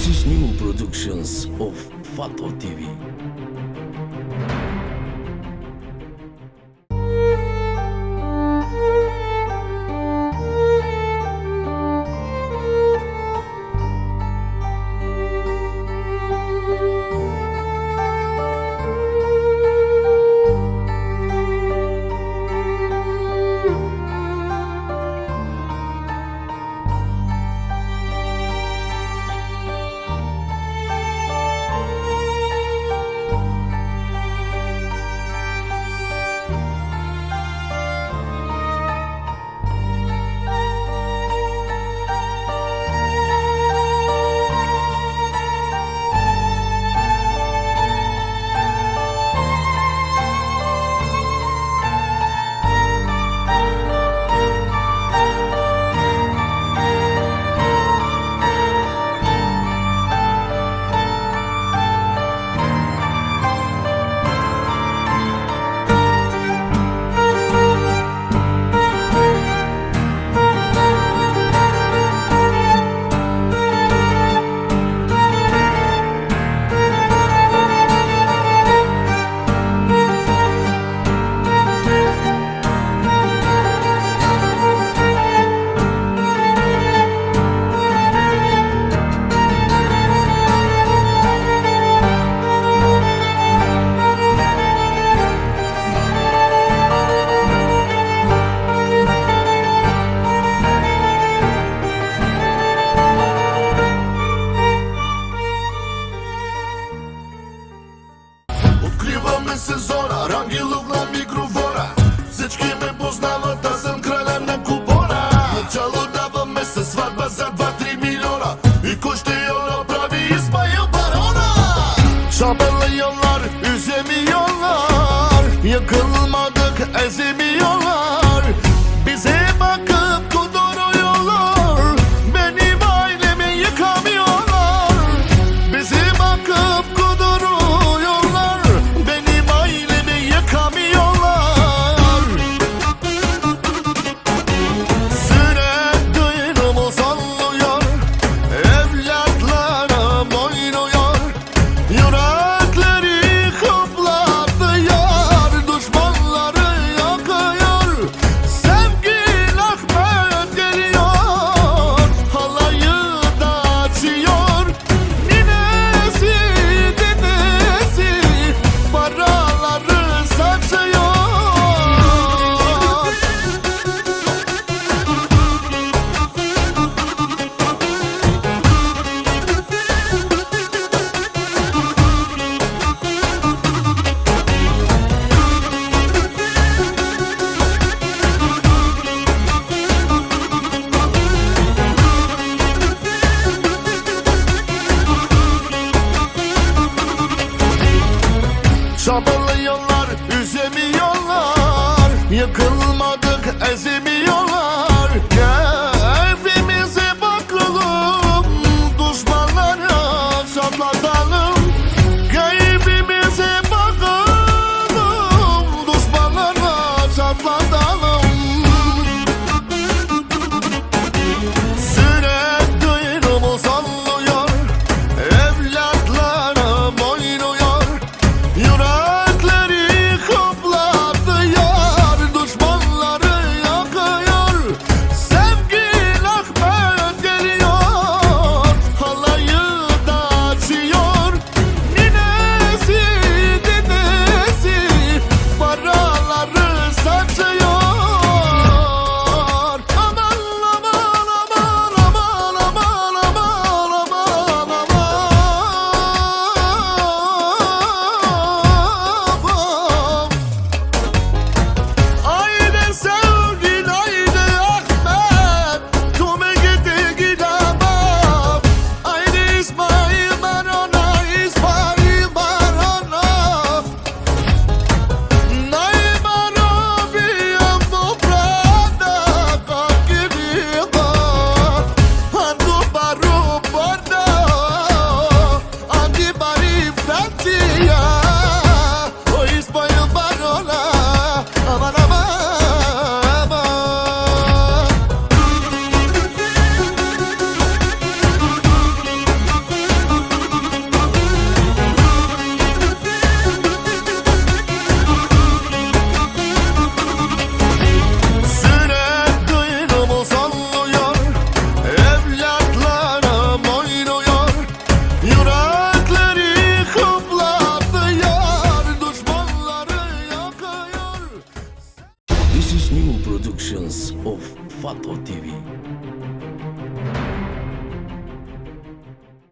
This is new productions of Fato TV. znamo da sam kraljem na kupona. Načalo da vam se svadba za 2-3 miliona. I ko što je ona pravi İsmail Barona. Çabalayanlar üzemiyorlar Yakın Çabalıyorlar, üzemiyorlar. Yıkılmadık, ezemiyorlar productions of Fato TV.